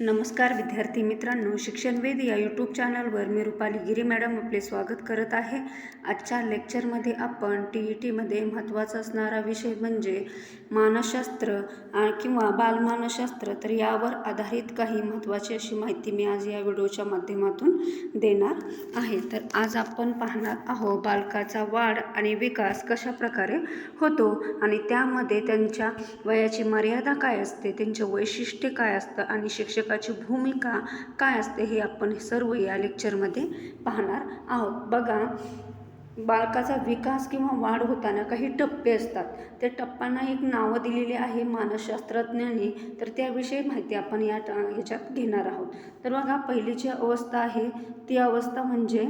नमस्कार विद्यार्थी मित्रांनो शिक्षणवेद या यूट्यूब चॅनलवर मी रुपाली गिरी मॅडम आपले स्वागत करत आहे. आजच्या लेक्चरमध्ये आपण टी ई टीमध्ये महत्त्वाचा असणारा विषय म्हणजे मानसशास्त्र किंवा बालमानसशास्त्र. तर यावर आधारित काही महत्त्वाची अशी माहिती मी आज या व्हिडिओच्या माध्यमातून देणार आहे. तर आज आपण पाहणार आहोत बालकाचा वाढ आणि विकास कशा प्रकारे होतो आणि त्यामध्ये त्यांच्या वयाची मर्यादा काय असते त्यांचे वैशिष्ट्य काय असतं आणि शिक्षक शिक्षकाची भूमिका काय असते हे आपण सर्व या लेक्चरमध्ये पाहणार आहोत. बघा बालकाचा विकास किंवा वाढ होताना काही टप्पे असतात. त्या टप्प्यांना एक नावं दिलेली आहे मानसशास्त्रज्ञांनी. तर त्याविषयी माहिती आपण या ट- ह्याच्यात घेणार आहोत. तर बघा पहिली जी अवस्था आहे. ती अवस्था म्हणजे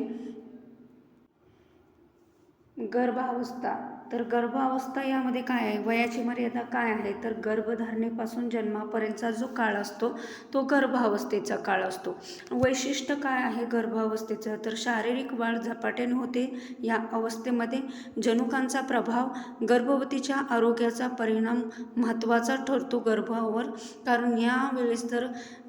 गर्भावस्था. तर गर्भावस्था यामध्ये काय आहे? वयाची मर्यादा काय आहे? तर गर्भधारणेपासून जन्मापर्यंतचा जो काळ असतो तो गर्भावस्थेचा काळ असतो. वैशिष्ट्य काय आहे गर्भावस्थेचं? तर शारीरिक वाढ झपाट्याने होते. या अवस्थेमध्ये जनुकांचा प्रभाव गर्भवतीच्या आरोग्याचा परिणाम महत्त्वाचा ठरतो गर्भावर. कारण या वेळेस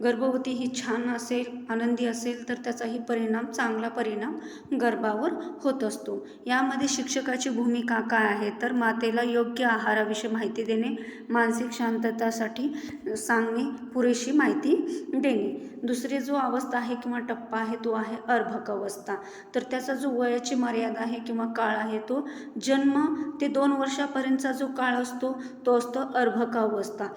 गर्भवती ही छान असेल आनंदी असेल तर त्याचाही परिणाम चांगला परिणाम गर्भावर होत असतो. यामध्ये शिक्षकाची भूमिका काय आहे तर मातेला योग्य आहाराविषयी माहिती देणे मानसिक शांततासाठी सांगणे पुरेशी माहिती देणे. दुसरी जो अवस्था आहे किंवा टप्पा आहे तो आहे अर्भक अवस्था. तर त्याचा जो वयाची मर्यादा आहे किंवा काळ आहे तो जन्म ते दोन वर्षापर्यंतचा जो काळ असतो तो असतो अर्भक अवस्था.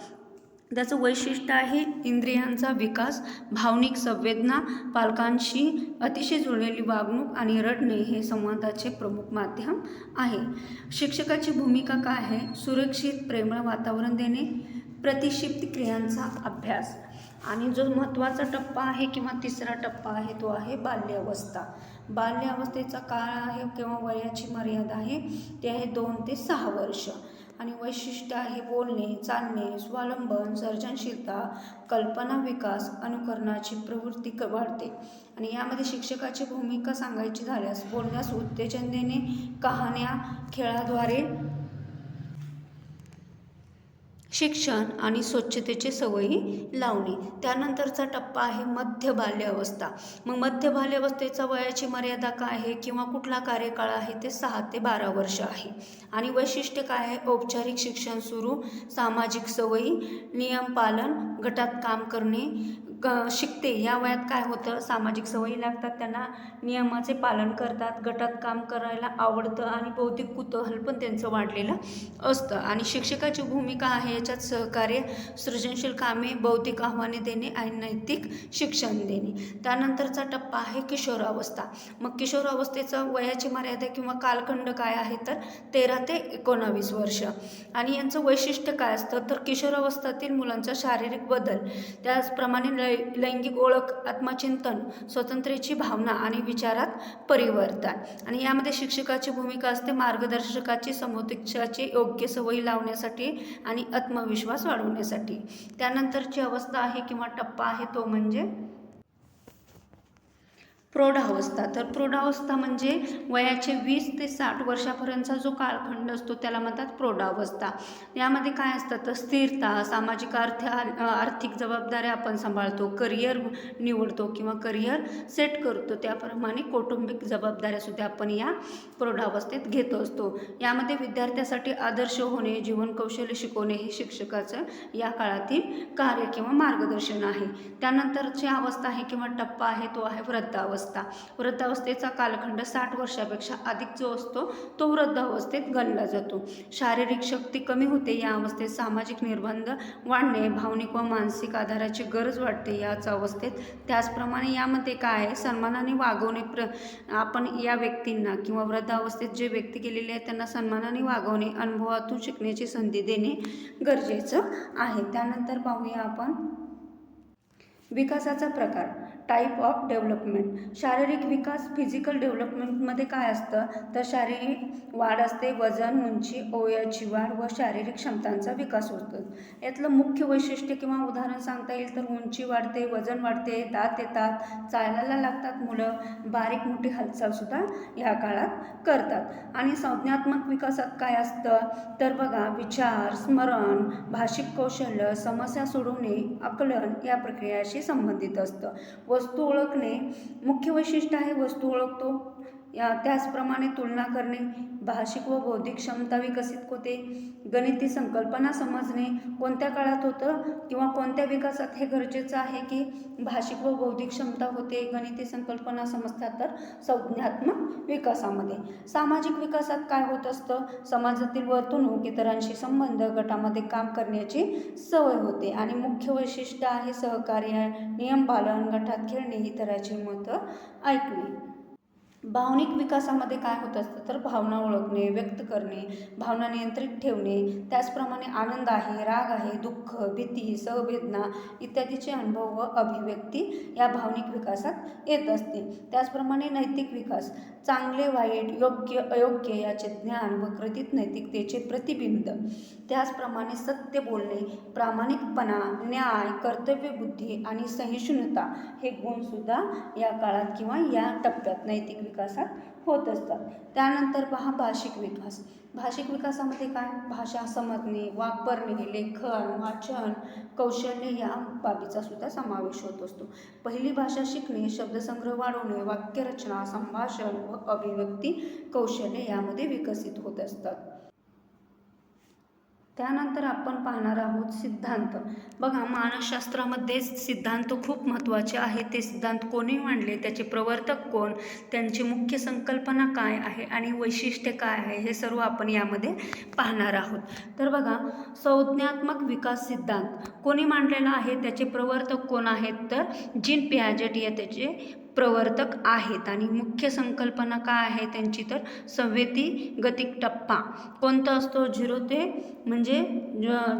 त्याचं वैशिष्ट्य आहे इंद्रियांचा विकास भावनिक संवेदना पालकांशी अतिशय जुळलेली वागणूक आणि रडणे हे संवादाचे प्रमुख माध्यम आहे. शिक्षकाची भूमिका काय आहे? सुरक्षित प्रेमळ वातावरण देणे प्रतिक्षिप्त क्रियांचा अभ्यास. आणि जो महत्त्वाचा टप्पा आहे किंवा तिसरा टप्पा आहे तो आहे बाल्यावस्था. बाल्यावस्थेचा काळ आहे किंवा वयाची मर्यादा आहे ते आहे दोन ते सहा वर्ष. आणि वैशिष्ट्य आहे बोलणे चालणे स्वावलंबन सर्जनशीलता कल्पना विकास अनुकरणाची प्रवृत्ती क वाढते. आणि यामध्ये शिक्षकाची भूमिका सांगायची झाल्यास बोलण्यास उत्तेजन देणे कहाण्या खेळाद्वारे शिक्षण आणि स्वच्छतेची सवयी लावणे त्यानंतरचा टप्पा आहे मध्य बाल्यावस्था. मग मध्य बाल्यावस्थेचा वयाची मर्यादा काय आहे किंवा कुठला कार्यकाळ आहे ते सहा ते बारा वर्ष आहे. आणि वैशिष्ट्य काय आहे? औपचारिक शिक्षण सुरू सामाजिक सवयी नियम पालन गटात काम करणे ग शिकते. या वयात काय होतं? सामाजिक सवयी लागतात त्यांना. नियमाचे पालन करतात. गटात काम करायला आवडतं आणि बौद्धिक कुतूहल पण त्यांचं वाढलेलं असतं. आणि शिक्षकाची भूमिका आहे याच्यात सहकार्य सृजनशील कामे बौद्धिक आव्हाने देणे आणि नैतिक शिक्षण देणे. त्यानंतरचा टप्पा आहे किशोरावस्था. मग किशोरावस्थेचा वयाची मर्यादा किंवा कालखंड काय आहे? तर तेरा ते एकोणावीस वर्ष. आणि यांचं वैशिष्ट्य काय असतं? तर किशोरावस्थातील मुलांचा शारीरिक बदल. त्याचप्रमाणे लै लैंगिक ओळख आत्मचिंतन स्वतंत्रेची भावना आणि विचारात परिवर्तन. आणि यामध्ये शिक्षकाची भूमिका असते मार्गदर्शकाची समुपदेशाची योग्य सवयी लावण्यासाठी आणि आत्मविश्वास वाढवण्यासाठी. त्यानंतरची अवस्था आहे किंवा टप्पा आहे तो म्हणजे प्रौढावस्था. तर प्रौढावस्था म्हणजे वयाचे वीस ते साठ वर्षापर्यंतचा जो कालखंड असतो त्याला म्हणतात प्रौढावस्था. यामध्ये काय असतं? तर स्थिरता सामाजिक अर्थ आर्थिक जबाबदाऱ्या आपण सांभाळतो करिअर निवडतो किंवा करिअर सेट करतो. त्याप्रमाणे कौटुंबिक जबाबदाऱ्यासुद्धा आपण या प्रौढावस्थेत घेत असतो. यामध्ये विद्यार्थ्यासाठी आदर्श होणे जीवन कौशल्य शिकवणे हे शिक्षकाचं या काळातील कार्य किंवा मार्गदर्शन आहे. त्यानंतरची अवस्था आहे किंवा टप्पा आहे तो आहे वृद्धावस्था. वृद्धावस्थेचा कालखंड साठ वर्षापेक्षा अधिक जो असतो तो वृद्धावस्थेत गणला जातो. शारीरिक शक्ती कमी होते या अवस्थेत सामाजिक निर्बंध वाढणे भावनिक व मानसिक आधाराची गरज वाटते याच अवस्थेत. त्याचप्रमाणे यामध्ये काय आहे? सन्मानाने वागवणे प्र आपण या व्यक्तींना किंवा वृद्धावस्थेत जे व्यक्ती गेलेले आहेत त्यांना सन्मानाने वागवणे अनुभवातून शिकण्याची संधी देणे गरजेचं आहे. त्यानंतर पाहूया आपण विकासाचा प्रकार. टाईप ऑफ डेव्हलपमेंट शारीरिक विकास फिजिकल डेव्हलपमेंटमध्ये काय असतं? तर शारीरिक वाढ असते वजन उंची ओयाची वाढ व शारीरिक क्षमतांचा विकास होतो. यातलं मुख्य वैशिष्ट्य किंवा उदाहरण सांगता येईल तर उंची वाढते वजन वाढते दात येतात चालायला लागतात मुलं बारीक मोठी हालचालसुद्धा ह्या काळात करतात. आणि संज्ञात्मक विकासात काय असतं? तर बघा विचार स्मरण भाषिक कौशल्य समस्या सोडवणे आकलन या प्रक्रियाशी संबंधित असतं. वस्तू ओळखणे मुख्य वैशिष्ट्य आहे वस्तू ओळखतो. या त्याचप्रमाणे तुलना करणे भाषिक व बौद्धिक क्षमता विकसित होते. गणिती संकल्पना समजणे कोणत्या काळात होतं किंवा कोणत्या विकासात हे गरजेचं आहे की भाषिक व बौद्धिक क्षमता होते? गणिती संकल्पना समजतात तर संज्ञात्मक विकासामध्ये. सामाजिक विकासात काय होत असतं? समाजातील वर्तणूक इतरांशी संबंध गटामध्ये काम करण्याची सवय होते. आणि मुख्य वैशिष्ट्य आहे सहकार्य नियम पालन गटात खेळणे इतरांची मतं ऐकणे. भावनिक विकासामध्ये काय होत असतं तर भावना ओळखणे व्यक्त करणे भावना नियंत्रित ठेवणे त्याचप्रमाणे आनंद आहे राग आहे दुःख भीती सहवेदना इत्यादीचे अनुभव व अभिव्यक्ती या भावनिक विकासात येत असते. त्याचप्रमाणे नैतिक विकास चांगले वाईट योग्य अयोग्य याचे ज्ञान व कृतीत नैतिकतेचे प्रतिबिंब. त्याचप्रमाणे सत्य बोलणे प्रामाणिकपणा न्याय कर्तव्यबुद्धी आणि सहिष्णुता हे गुणसुद्धा या काळात किंवा या टप्प्यात नैतिक विकासात होत असतात. त्यानंतर पहा भाषिक विकास. भाषिक विकासामध्ये काय? भाषा समजणे वापरणे लेखन वाचन कौशल्य या बाबीचा सुद्धा समावेश होत असतो. पहिली भाषा शिकणे शब्दसंग्रह वाढवणे वाक्यरचना संभाषण व अभिव्यक्ती कौशल्य यामध्ये विकसित होत असतात. त्यानंतर आपण पाहणार आहोत सिद्धांत. बघा मानसशास्त्रामध्ये सिद्धांत खूप महत्त्वाचे आहेत. ते सिद्धांत कोणी मांडले? त्याचे प्रवर्तक कोण? त्यांची मुख्य संकल्पना काय आहे आणि वैशिष्ट्य काय आहे? हे सर्व आपण यामध्ये पाहणार आहोत. तर बघा संज्ञात्मक विकास सिद्धांत. कोणी मांडलेला आहे? त्याचे प्रवर्तक कोण आहेत? तर जीन पियाजेट या त्याचे प्रवर्तक आहेत. आणि मुख्य संकल्पना काय आहे त्यांची तर संवेदी गतिक टप्पा. कोणता असतो? झिरो ते म्हणजे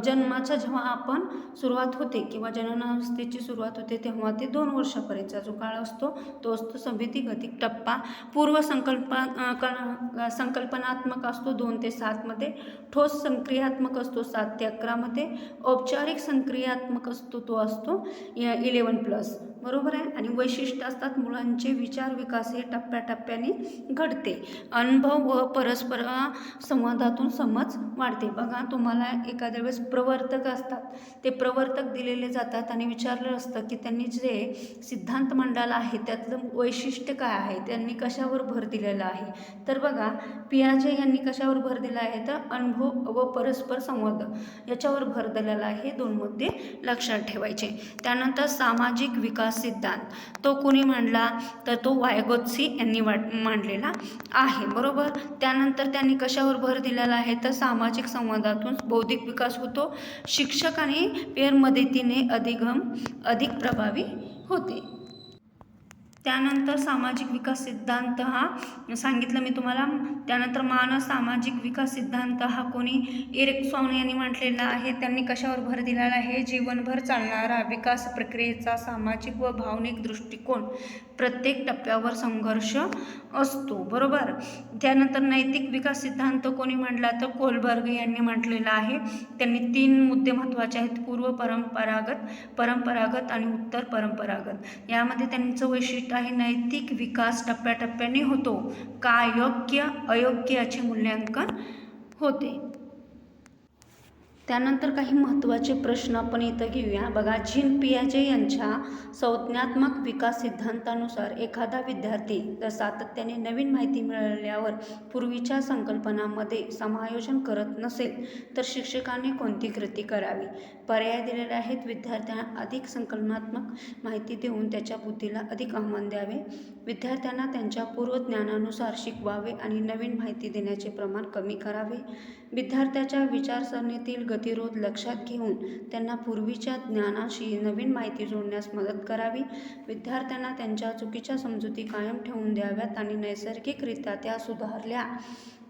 ज जेव्हा आपण सुरुवात होते किंवा जननावस्थेची सुरुवात होते तेव्हा ते दोन वर्षापर्यंतचा जो काळ असतो तो असतो संवेदी गतिक टप्पा. पूर्व संकल्पना क- संकल्पनात्मक असतो दोन ते सातमध्ये ठोस संक्रियात्मक असतो सात ते अकरामध्ये औपचारिक संक्रियात्मक असतो तो असतो इलेवन प्लस. बरोबर आहे? आणि वैशिष्ट्य असतात मुलांचे विचार विकास हे टप्प्याटप्प्याने घडते. अनुभव व परस्पर संवादातून समज वाढते. बघा तुम्हाला एखाद्या वेळेस प्रवर्तक असतात. ते प्रवर्तक दिलेले जातात आणि विचारलं असतं की त्यांनी जे सिद्धांत मंडळ आहे त्यातलं वैशिष्ट्य काय आहे? त्यांनी कशावर भर दिलेला आहे? तर बघा पियाजे यांनी कशावर भर दिला आहे? तर अनुभव व परस्पर संवाद याच्यावर भर दिलेला आहे. दोन मुद्दे लक्षात ठेवायचे. त्यानंतर सामाजिक विकास सिद्धांत तो कुणी मांडला? तर तो वायगोत्सी यांनी वाट मांडलेला आहे. बरोबर? त्यानंतर त्यांनी कशावर भर दिलेला आहे? तर सामाजिक संवादातून बौद्धिक विकास होतो. शिक्षक आणि पेर मदतीने अधिगम अधिक प्रभावी होते. त्यानंतर सामाजिक विकास सिद्धांत हा सांगितलं मी तुम्हाला. त्यानंतर मानव सामाजिक विकास सिद्धांत हा कोणी इरेक्सॉन यांनी म्हटलेला आहे. त्यांनी कशावर भर दिलेला आहे? जीवनभर चालणारा विकास प्रक्रियेचा सामाजिक व भावनिक दृष्टिकोन प्रत्येक टप्प्यावर संघर्ष असतो. बरोबर? त्यानंतर नैतिक विकास सिद्धांत कोणी म्हटला तर कोलबर्ग यांनी म्हटलेला आहे. त्यांनी तीन मुद्दे महत्त्वाचे आहेत. पूर्व परंपरागत परंपरागत आणि उत्तर परंपरागत. यामध्ये त्यांचं वैशिष्ट्य काही नैतिक विकास टप्प्याटप्प्याने होतो. का योग्य अयोग्य याचे मूल्यांकन होते. त्यानंतर काही महत्त्वाचे प्रश्न आपण इथं घेऊया. बघा झिन पियाजे यांच्या संज्ञात्मक विकास सिद्धांतानुसार एखादा विद्यार्थी जर सातत्याने नवीन माहिती मिळाल्यावर पूर्वीच्या संकल्पनामध्ये समायोजन करत नसेल तर शिक्षकांनी कोणती कृती करावी? पर्याय दिलेले आहेत. विद्यार्थ्यांना अधिक संकल्पनात्मक माहिती देऊन त्याच्या बुद्धीला अधिक आव्हान द्यावे. विद्यार्थ्यांना त्यांच्या पूर्वज्ञानानुसार शिकवावे आणि नवीन माहिती देण्याचे प्रमाण कमी करावे. विद्यार्थ्याच्या विचारसरणीतील गतिरोध लक्षात घेऊन त्यांना पूर्वीच्या ज्ञानाशी नवीन माहिती जोडण्यास मदत करावी. विद्यार्थ्यांना त्यांच्या चुकीच्या समजुती कायम ठेवून द्याव्यात आणि नैसर्गिकरित्या त्या सुधारल्या.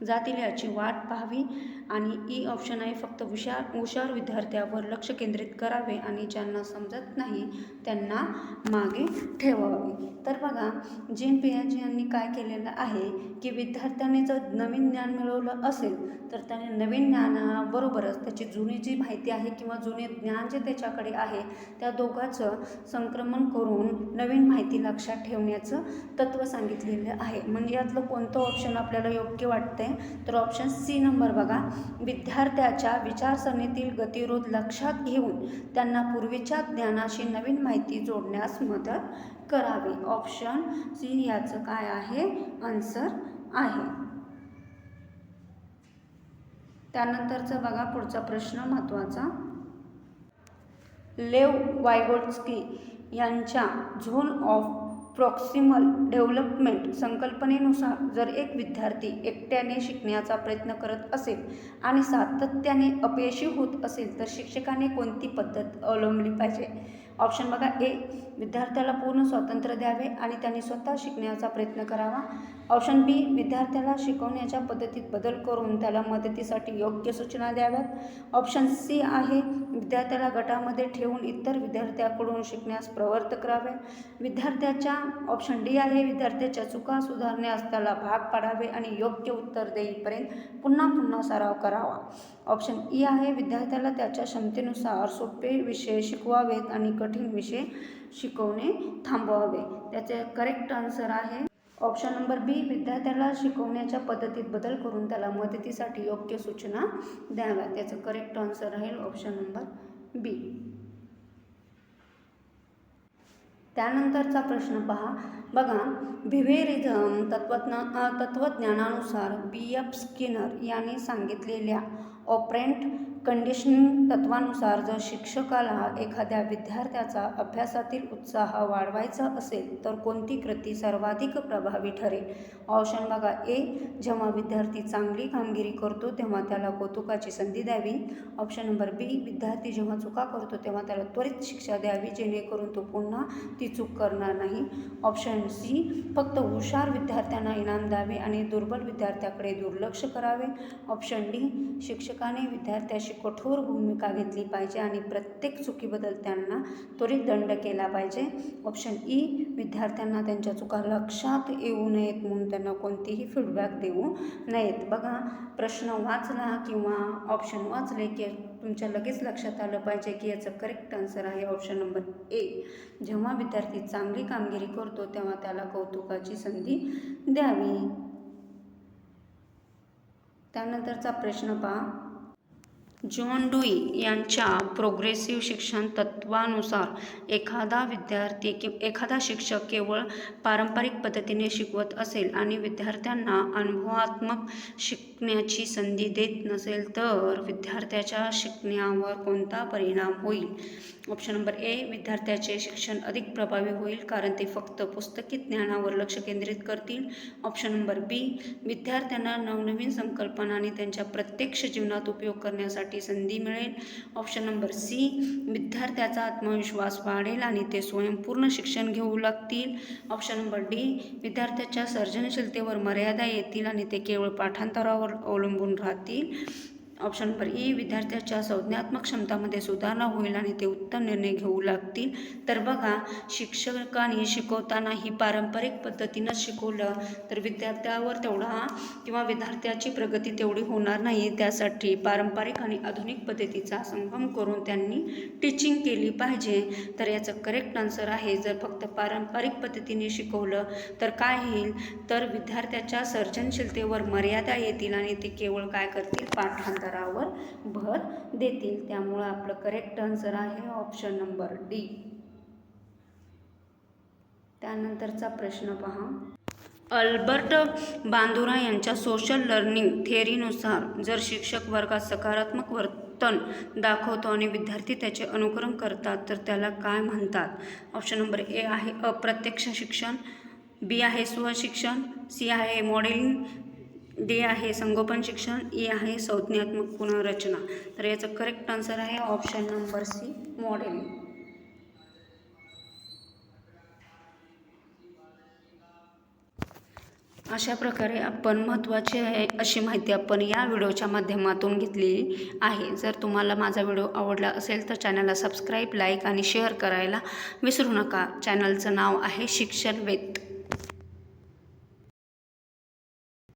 जातील याची वाट पाहावी आणि e ई ऑप्शन आहे फक्त हुशार हुशार विद्यार्थ्यावर लक्ष केंद्रित करावे आणि ज्यांना समजत नाही त्यांना मागे ठेवावे. तर बघा जेन पियाजी यांनी काय केलेलं आहे की विद्यार्थ्याने जर नवीन ज्ञान मिळवलं असेल तर त्याने नवीन ज्ञानाबरोबरच त्याची जुनी जी माहिती आहे किंवा जुने ज्ञान जे त्याच्याकडे आहे त्या दोघांचं संक्रमण करून नवीन माहिती लक्षात ठेवण्याचं तत्त्व सांगितलेलं आहे. म्हणजे यातलं कोणतं ऑप्शन आपल्याला योग्य वाटतं असते तर ऑप्शन सी नंबर बघा. विद्यार्थ्याच्या विचारसरणीतील गतिरोध लक्षात घेऊन त्यांना पूर्वीच्या ज्ञानाशी नवीन माहिती जोडण्यास मदत करावी. ऑप्शन सी याचं काय आहे? आन्सर आहे. त्यानंतरचा बघा पुढचा प्रश्न महत्त्वाचा. लेव वायगोट्स्की यांच्या झोन ऑफ प्रॉक्सिमल डेव्हलपमेंट संकल्पनेनुसार जर एक विद्यार्थी एकट्याने शिकण्याचा प्रयत्न करत असेल आणि सातत्याने अपयशी होत असेल तर शिक्षकाने कोणती पद्धत अवलंबली पाहिजे? ऑप्शन बघा ए विद्यार्थ्याला पूर्ण स्वातंत्र्य द्यावे आणि त्यांनी स्वतः शिकण्याचा प्रयत्न करावा. ऑप्शन बी विद्यार्थ्याला शिकवण्याच्या पद्धतीत बदल करून त्याला मदतीसाठी योग्य सूचना द्याव्यात. ऑप्शन सी आहे विद्यार्थ्याला गटामध्ये ठेवून इतर विद्यार्थ्याकडून शिकण्यास प्रवृत्त करावे. विद्यार्थ्याच्या ऑप्शन डी आहे विद्यार्थ्याच्या चुका सुधारण्यास त्याला भाग पाडावे आणि योग्य उत्तर देईपर्यंत पुन्हा पुन्हा सराव करावा. ऑप्शन ई e आहे विद्यार्थ्याला त्याच्या क्षमतेनुसार सोपे विषय शिकवावेत आणि कठीण विषय शिकवणे थांबवावे. त्याचे करेक्ट आन्सर आहे. ऑप्शन नंबर बी विद्यार्थ्याला शिकवण्याच्या पद्धतीत बदल करून त्याला मदतीसाठी योग्य सूचना द्याव्या त्याचं करेक्ट आन्सर राहील ऑप्शन नंबर बी त्यानंतरचा प्रश्न पहा. बघा बिहेरिझम तत्वज्ञा तत्वज्ञानानुसार बी एफ स्किनर यांनी सांगितलेल्या ऑपरेंट कंडिशनिंग तत्वानुसार जर शिक्षकाला एखाद्या विद्यार्थ्याचा अभ्यासातील उत्साह वाढवायचा असेल तर कोणती कृती सर्वाधिक प्रभावी ठरेल? ऑप्शन बघा ए जेव्हा विद्यार्थी चांगली कामगिरी करतो तेव्हा त्याला कौतुकाची संधी द्यावी. ऑप्शन नंबर बी विद्यार्थी जेव्हा चुका करतो तेव्हा त्याला त्वरित शिक्षा द्यावी जेणेकरून तो पुन्हा ती चूक करणार नाही. ऑप्शन सी फक्त हुशार विद्यार्थ्यांना इनाम द्यावे आणि दुर्बल विद्यार्थ्याकडे दुर्लक्ष करावे. ऑप्शन डी शिक्षक शिक्षकाने विद्यार्थ्याशी कठोर भूमिका घेतली पाहिजे आणि प्रत्येक चुकीबद्दल त्यांना त्वरित दंड केला पाहिजे. ऑप्शन ई e, विद्यार्थ्यांना त्यांच्या चुका लक्षात येऊ नयेत म्हणून त्यांना कोणतीही फीडबॅक देऊ नयेत. बघा प्रश्न वाचला किंवा ऑप्शन वाचले की तुमच्या लगेच लक्षात आलं पाहिजे की याचं करेक्ट आन्सर आहे ऑप्शन नंबर ए जेव्हा विद्यार्थी चांगली कामगिरी करतो तेव्हा त्याला कौतुकाची संधी द्यावी. त्यानंतरचा प्रश्न पहा. जॉन डुई यांच्या प्रोग्रेसिव्ह शिक्षण तत्वानुसार एखादा विद्यार्थी कि एखादा शिक्षक केवळ पारंपरिक पद्धतीने शिकवत असेल आणि विद्यार्थ्यांना अनुभवात्मक शिकण्याची संधी देत नसेल तर विद्यार्थ्याच्या शिकण्यावर कोणता परिणाम होईल? ऑप्शन नंबर ए विद्यार्थ्याचे शिक्षण अधिक प्रभावी होईल कारण ते फक्त पुस्तकी ज्ञानावर लक्ष केंद्रित करतील. ऑप्शन नंबर बी विद्यार्थ्यांना नवनवीन संकल्पना आणि त्यांच्या प्रत्यक्ष जीवनात उपयोग करण्यासाठी संधी मिळेल. ऑप्शन नंबर सी विद्यार्थ्याचा आत्मविश्वास वाढेल आणि ते स्वयंपूर्ण शिक्षण घेऊ लागतील. ऑप्शन नंबर डी विद्यार्थ्याच्या सर्जनशीलतेवर मर्यादा येतील आणि ते केवळ पाठांतरावर अवलंबून राहतील. ऑप्शन नंबर ई विद्यार्थ्याच्या संज्ञात्मक क्षमतामध्ये सुधारणा होईल आणि ते उत्तम निर्णय घेऊ लागतील. तर बघा शिक्षकांनी शिकवताना ही पारंपरिक पद्धतीनं शिकवलं तर विद्यार्थ्यावर तेवढा किंवा विद्यार्थ्याची प्रगती तेवढी होणार नाही. त्यासाठी पारंपरिक आणि आधुनिक पद्धतीचा संगम करून त्यांनी टीचिंग केली पाहिजे. तर याचं करेक्ट आन्सर आहे जर फक्त पारंपरिक पद्धतीने शिकवलं तर काय होईल? तर विद्यार्थ्याच्या सर्जनशीलतेवर मर्यादा येतील आणि ते केवळ काय करतील? पाठांतरावर भर देतील. त्यामुळं आपलं करेक्ट आन्सर आहे ऑप्शन नंबर डी त्यानंतरचा प्रश्न पहा. अल्बर्ट बांदुरा यांच्या सोशल लर्निंग थिअरीनुसार जर शिक्षक वर्गात सकारात्मक वर्तन दाखवतो आणि विद्यार्थी त्याचे अनुकरण करतात तर त्याला काय म्हणतात? ऑप्शन नंबर ए आहे अप्रत्यक्ष शिक्षण बी आहे स्वशिक्षण सी आहे मॉडेलिंग डी आहे संगोपन शिक्षण ई आहे संज्ञात्मक पुनर्रचना. तर याचं करेक्ट आन्सर आहे ऑप्शन नंबर सी मॉडेल अशा प्रकारे आपण महत्त्वाची आहे अशी माहिती आपण या व्हिडिओच्या माध्यमातून घेतलेली आहे. जर तुम्हाला माझा व्हिडिओ आवडला असेल तर चॅनलला सबस्क्राईब लाईक आणि शेअर करायला विसरू नका. चॅनलचं नाव आहे शिक्षण वेत.